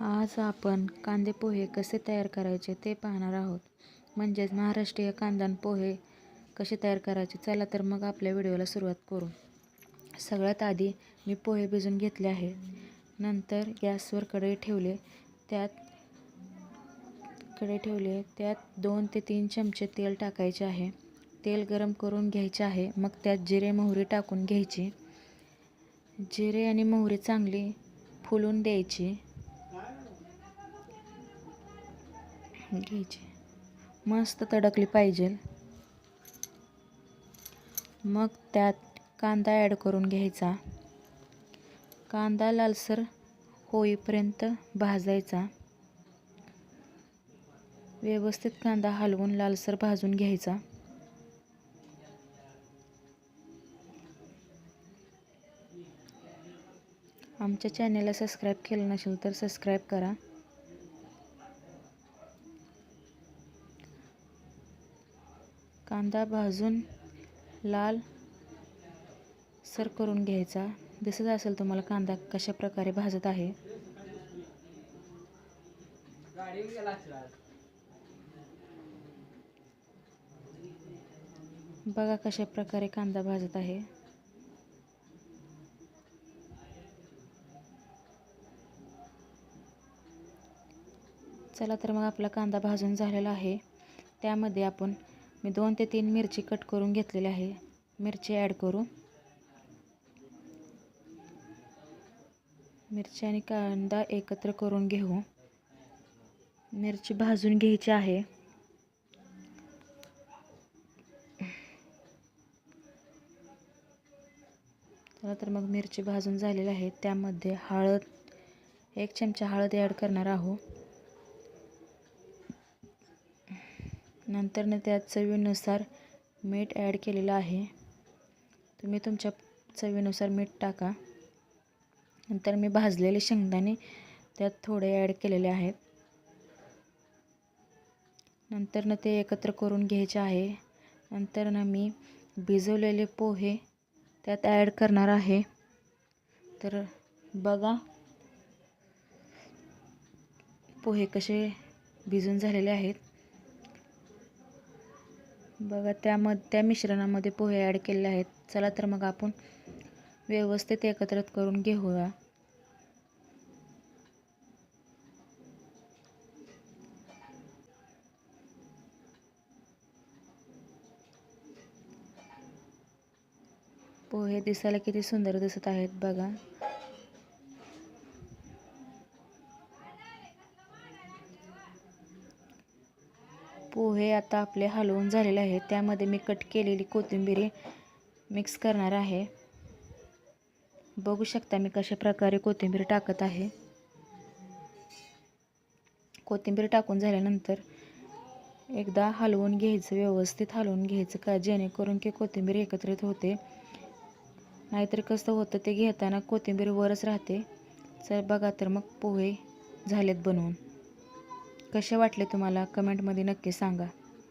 आज आपण कांदे पोहे कसे तयार करायचे ते पाहणार आहोत. म्हणजेच महाराष्ट्रीय कांदा पोहे कसे तयार करायचे चला तर मग आपल्या व्हिडिओला सुरुवात करू. सगळ्यात आधी मी पोहे भिजून घेतले आहे नंतर गॅसवर कढई ठेवले. त्यात कढई ठेवले. त्यात दोन ते तीन चमचे तेल टाकायचे आहे. तेल गरम करून घ्यायचे आहे. मग त्यात जिरे मोहरी टाकून घ्यायची. जिरे आणि मोहरी चांगली फुलून द्यायची. घ्यायची. मस्त तडकली पाहिजे. मग त्यात कांदा ॲड करून घ्यायचा. कांदा लालसर होईपर्यंत भाजायचा. व्यवस्थित कांदा हलवून लालसर भाजून घ्यायचा. आमच्या चॅनेलला सबस्क्राईब केलं नसेल तर सबस्क्राईब करा. कांदा भाजून लाल सर करून घ्यायचा. दिसत असेल तुम्हाला कांदा कशा प्रकारे भाजत आहे? बघा कशा प्रकारे कांदा भाजत आहे. चला तर मग आपला कांदा भाजून झालेला आहे. त्यामध्ये आपण मी दोन ते तीन मिरची कट करून घेतलेली आहे. मिरची ॲड करू. मिरची आणि कांदा एकत्र करून घेऊ. मिरची भाजून घ्यायची आहे. चला तर मग मिरची भाजून झालेली आहे. त्यामध्ये हळद एक चमचा हळद ॲड करणार आहोत. नंतर त्यात चवीनुसार मीठ ॲड केलेलं आहे. तुम्ही तुमच्या चवीनुसार मीठ टाका. नंतर मी भाजलेले शेंगदाणे त्यात थोडे ॲड केलेले आहेत. नंतर ते एकत्र करून घ्यायचे आहे. नंतर मी भिजवलेले पोहे त्यात ॲड करणार आहे. तर बघा पोहे कसे भिजून झालेले आहेत. बघा त्यामध्ये त्या मिश्रणामध्ये पोहे ॲड केलेले आहेत. चला तर मग आपण व्यवस्थित एकत्रित करून घेऊया. पोहे दिसायला किती सुंदर दिसत आहेत बघा. पोहे आता आपले हलवून झालेले आहेत. त्यामध्ये मी कट केलेली कोथिंबिरी मिक्स करणार आहे. बघू शकता मी कशा प्रकारे कोथिंबीर टाकत आहे. कोथिंबीर टाकून झाल्यानंतर एकदा हलवून घ्यायचं व्यवस्थित हलवून घ्यायचं का जेणेकरून की कोथिंबीर एकत्रित होते. नाहीतर कसं होतं ते घेताना कोथिंबीर वरच राहते. चल बघा तर मग पोहे झालेत बनवून. कसे वाटले तुम्हाला? कमेंटमध्ये नक्की सांगा.